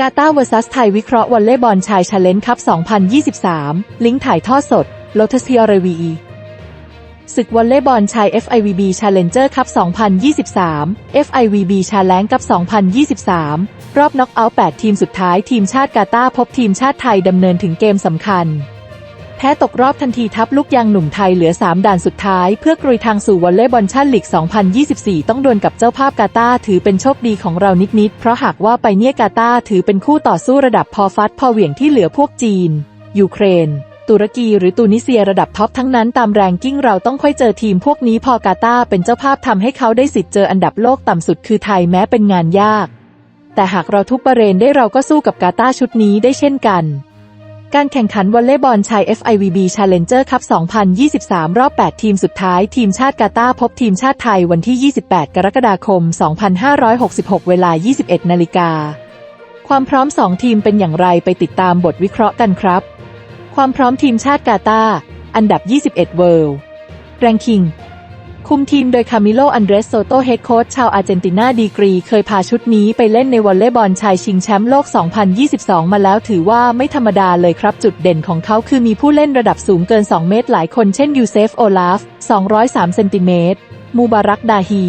กาตาร์ vs ไทยวิเคราะห์วอลเลย์บอลชายชาเลนจ์คัพ 2023 ลิงก์ถ่ายทอดสดโลทัสเซียรีวีศึกวอลเลย์บอลชาย FIVB Challenger Cup 2023 FIVB Challenge Cup 2023 รอบน็อกเอาท์8ทีมสุดท้ายทีมชาติกาตาร์พบทีมชาติไทยดำเนินถึงเกมสำคัญ แพ้ตกรอบทันทีทับลูกยางหนุ่มไทยเหลือ 3 ด่านสุดท้าย เพื่อกรุยทางสู่วอลเลย์บอลชาติลีก 2024 ต้องดวลกับเจ้าภาพกาตาร์ถือเป็นโชคดีของเรานิดๆ เพราะหากว่าไปเนี่ยกาตาร์ถือเป็นคู่ต่อสู้ระดับพอฟัดพอเหวี่ยงที่เหลือพวกจีน ยูเครน ตุรกีหรือตูนิเซียระดับท็อปทั้งนั้นตามแรงกิ้งเราต้องค่อยเจอทีมพวกนี้พอกาตาร์เป็นเจ้าภาพทำให้เขาได้สิทธิ์เจออันดับโลกต่ำสุดคือไทยแม้เป็นงานยาก แต่หากเราทุกประเรนได้เราก็สู้กับกาตาร์ชุดนี้ได้เช่นกัน การแข่งขันวอลเลย์บอลชาย FIVB Challenger Cup 2023 รอบ 8 ทีมสุดท้าย ทีมชาติกาตาร์พบทีมชาติไทยวันที่ 28 กรกฎาคม 2566 เวลา 21 นาฬิกา ความพร้อม 2 ทีมเป็นอย่างไรไปติดตามบทวิเคราะห์กันครับ ความพร้อมทีมชาติกาตาร์อันดับ 21 World Ranking คุมทีมโดยคามิโล อันเดรสโซโตเฮดโค้ชชาวอาร์เจนตินาดีกรี เคยพาชุดนี้ไปเล่นในวอลเลย์บอลชายชิงแชมป์โลก 2022 มาแล้วถือว่าไม่ธรรมดาเลยครับ จุดเด่นของเขาคือมีผู้เล่นระดับสูงเกิน 2 เมตรหลายคนเช่นยูเซฟ โอลาฟ 203 เซนติเมตร มูบารัก ดาฮี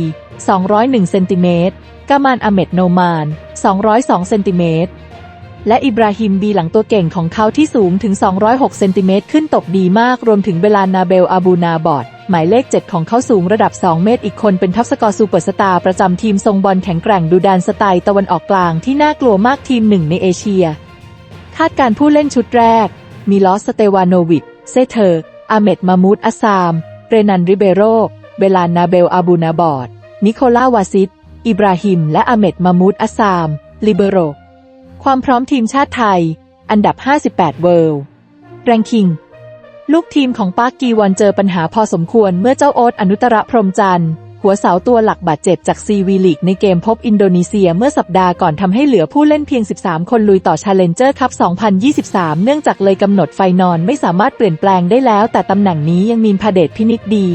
201 เซนติเมตร กามานอเมดโนมาน 202 เซนติเมตร และอิบราฮิมบีหลังตัวเก่งของเขาที่สูงถึง 206 เซนติเมตรขึ้นตกดีมาก รวมถึงเวลานาเบลอาบูนาบอดหมายเลข 7 ของเขาสูงระดับ 2 เมตร อีกคนเป็นท็อปสกอร์ซูเปอร์สตาร์ประจำทีมทรงบอลแข็งแกร่งดูดานสไตล์ตะวันออกกลางที่น่ากลัวมากทีมหนึ่งในเอเชีย คาดการผู้เล่นชุดแรก มีลอสสเตวานโนวิชเซเทอร์อาเมดมามูดอัสซาม เรนันริเบโรเวลานาเบลอาบูนาบอดนิโคลาวาซิตอิบราฮิม และอาเมดมามูดอัสซามลิเบโร ความพร้อมทีมชาติไทย อันดับ 58 เวิลด์แรงคิง ลูกทีมของปาร์กกีวอนเจอปัญหาพอสมควรเมื่อเจ้าโอ๊ตอนุตระพรมจันทร์ หัวเสาตัวหลักบาดเจ็บจากซีวีลีกในเกมพบอินโดนีเซียเมื่อสัปดาห์ก่อนทำให้เหลือผู้เล่นเพียง 13 คนลุยต่อ Challenger Cup 2023 เนื่องจากเลยกำหนดไฟนอนไม่สามารถเปลี่ยนแปลงได้แล้ว แต่ตำแหน่งนี้ยังมีพาเดชพินิจดี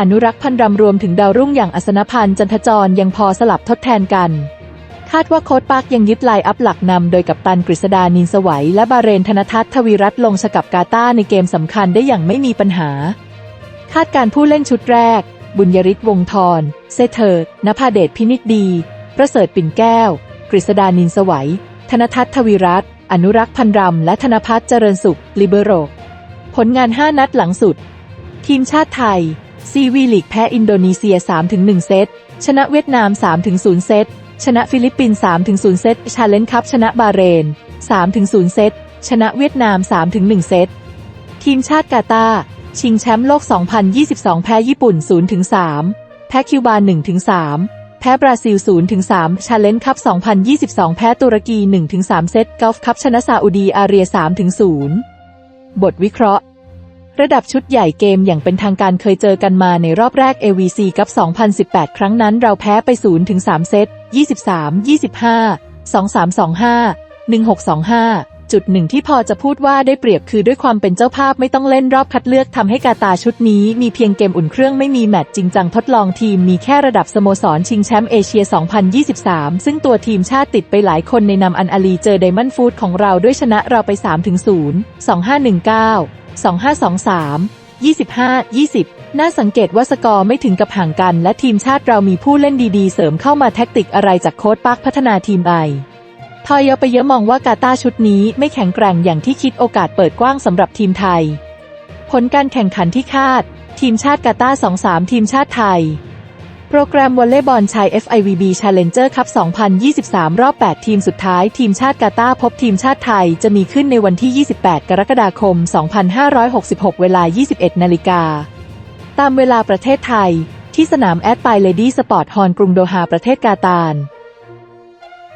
อนุรักษ์พันรำรวมถึงดาวรุ่งอย่างอัศนพันธ์จันทจรยังพอสลับทดแทนกัน คาดว่าโค้ชปาร์กยังยึดไลน์อัพหลักนำโดยกัปตันกฤษดานินสวัย และบาเรนธนทัศน์ทวีรัตน์ลงสกับกาตาในเกมสำคัญได้อย่างไม่มีปัญหา คาดการผู้เล่นชุดแรก บุญยริศวงทรเซเทิร์นภาเดชพินิจดี ประเสริฐปิ่นแก้ว กฤษดานินสวัย ธนทัศน์ทวีรัตน์อนุรักษ์พันรำและธนพัฒน์เจริญสุขลิเบโร ผลงาน 5 นัดหลังสุด ทีมชาติไทยซีวีลีกแพ้อินโดนีเซีย 3-1 เซตชนะเวียดนาม 3-0 เซต ชนะฟิลิปปินส์3-0 เซต ชาเลนจ์คัพชนะบาเรน 3-0 เซต ชนะเวียดนาม 3-1 เซต ทีมชาติกาตาชิงแชมป์โลก 2022 แพ้ญี่ปุ่น 0-3 แพ้คิวบา 1-3 แพ้บราซิล 0-3 ชาเลนจ์คัพ 2022 แพ้ตุรกี 1-3 เซต กอล์ฟคัพชนะซาอุดีอาระเบีย 3-0 บทวิเคราะห์ ระดับชุดใหญ่เกมอย่างเป็นทางการเคยเจอกันมาในรอบแรก AVC กับ 2018 ครั้งนั้นเราแพ้ไป 0-3 เซต 23 25 2325 1625 จุดหนึ่งที่พอจะพูดว่าได้เปรียบคือด้วยความเป็นเจ้าภาพไม่ต้องเล่นรอบคัดเลือกทำให้กาตาชุดนี้มีเพียงเกมอุ่นเครื่องไม่มีแมตช์จริงจังทดลองทีมมีแค่ระดับสโมสรชิงแชมป์เอเชีย 2023 ซึ่งตัวทีมชาติติดไปหลายคนในนำอันอาลีเจอไดมอนด์ฟูดของเราด้วยชนะเราไป 3-0 2519 2523 25 20 น่าสังเกตว่าสกอร์ไม่ถึงกับห่างกัน และทีมชาติเรามีผู้เล่นดีๆ เสริมเข้ามาแท็กติกอะไรจากโค้ชปักพัฒนาทีมไปทอยอไปเยอะมองว่ากาตาชุดนี้ไม่แข็งแกร่งอย่างที่คิดโอกาสเปิดกว้างสำหรับทีมไทย ผลการแข่งขันที่คาด ทีมชาติกาตา2-3 ทีมชาติไทย โปรแกรมวอลเลย์บอลชาย FIVB Challenger Cup 2023 รอบ 8 ทีมสุดท้าย ทีมชาติกาตาร์พบทีมชาติไทย จะมีขึ้นในวันที่ 28 กรกฎาคม 2566 เวลา 21 นาฬิกา ตามเวลาประเทศไทย ที่สนามแอดไปเลดี้สปอร์ตฮอลกรุงโดฮาประเทศกาตาร์